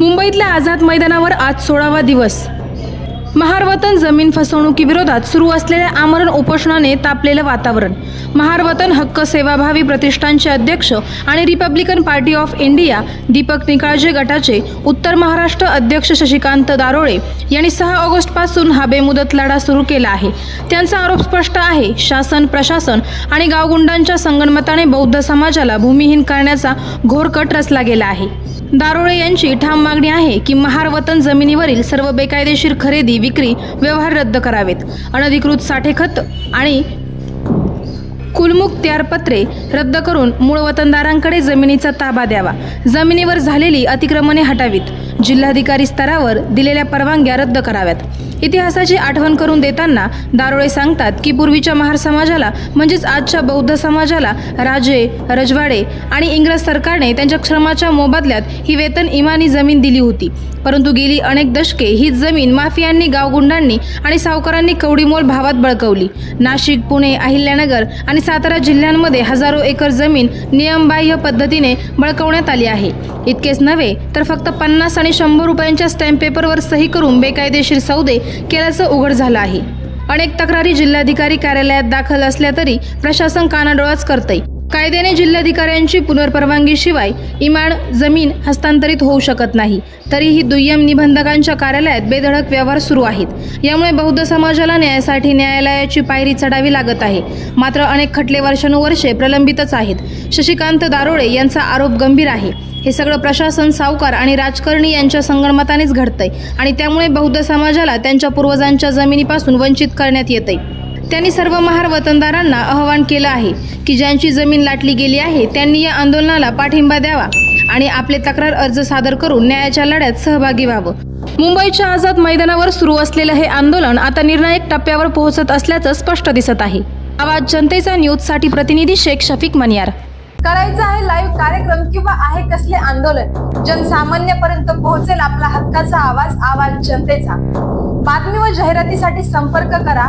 मुंबईतल्या आझाद मैदानावर आज सोळावा दिवस. महारवतन जमीन फसवणुकीविरोधात सुरू असलेल्या आमरण उपोषणाने तापलेलं वातावरण. महारवतन हक्क सेवाभावी प्रतिष्ठानचे अध्यक्ष आणि Republican Party of India Deepak Nikalje गटाचे उत्तर महाराष्ट्र अध्यक्ष शशिकांत दारोळे यांनी सहा ऑगस्टपासून हा बेमुदत लढा सुरू केला आहे. त्यांचा आरोप स्पष्ट आहे. शासन प्रशासन आणि गावगुंडांच्या संगणमताने बौद्ध समाजाला भूमिहीन करण्याचा घोरकट रचला गेला आहे. दारोळे यांची ठाम मागणी आहे की महारवतन जमिनीवरील सर्व बेकायदेशीर खरेदी विक्री व्यवहार रद्द करावेत. अनधिकृत साठे खत आणि कुलमुक्त्यारपत्रे रद्द करून मूळ वतनदारांकडे जमिनीचा ताबा द्यावा. जमिनीवर झालेली अतिक्रमणे हटावीत. जिल्हाधिकारी स्तरावर दिलेल्या परवानग्या रद्द कराव्यात. इतिहासाची आठवण करून देताना दारोळे सांगतात की पूर्वीच्या महार समाजाला म्हणजेच आजच्या बौद्ध समाजाला राजे रजवाडे आणि इंग्रज सरकारने त्यांच्या श्रमाच्या मोबदल्यात ही वेतन इमानी जमीन दिली होती. परंतु गेली अनेक दशके ही जमीन माफियांनी गावगुंडांनी आणि सावकारांनी कवडीमोल भावात बळकवली. नाशिक पुणे अहिल्यानगर आणि सातारा जिल्ह्यांमध्ये हजारो एकर जमीन नियमबाह्य पद्धतीने बळकवण्यात आली आहे. इतकेच नव्हे तर फक्त पन्नास आणि शंभर रुपयांच्या स्टॅम्प पेपरवर सही करून बेकायदेशीर सौदे केल्याचं उघड झालं आहे. अनेक तक्रारी जिल्हाधिकारी कार्यालयात दाखल असल्या तरी प्रशासन कानाडोळाच करतंय. कायद्याने जिल्हाधिकाऱ्यांची पुनर्परवानगीशिवाय इमाण जमीन हस्तांतरित होऊ शकत नाही. तरीही दुय्यम निबंधकांच्या कार्यालयात बेधडक व्यवहार सुरू आहेत. यामुळे बौद्ध समाजाला न्यायासाठी न्यायालयाची पायरी चढावी लागत आहे. मात्र अनेक खटले वर्षानुवर्षे प्रलंबितच आहेत. शशिकांत दारोळे यांचा आरोप गंभीर आहे. हे सगळं प्रशासन सावकार आणि राजकारणी यांच्या संगणमतानेच घडतंय आणि त्यामुळे बौद्ध समाजाला त्यांच्या पूर्वजांच्या जमिनीपासून वंचित करण्यात येतंय. त्यांनी सर्व महार वतनदारांना आवाहन केलं आहे की ज्यांची जमीन लाटली गेली आहे त्यांनी या आंदोलनाला पाठिंबा द्यावा आणि आपले तक्रार अर्ज सादर करून न्यायाच्या लढ्यात सहभागी व्हावं. मुंबईच्या आझाद मैदानावर सुरू असलेलं हे आंदोलन आता निर्णायक टप्प्यावर पोहोचत असल्याचं स्पष्ट दिसत आहे. आवाज जनतेचा न्यूजसाठी प्रतिनिधी शेख शफीक मनियार. करायचं आहे लाईव्ह कार्यक्रम किंवा आहे कसले आंदोलन? जनसामान्यपर्यंत पोहोचेल आपला हक्काचा आवाज आवाज जनतेचा. बातमी व जाहिरातीसाठी संपर्क करा.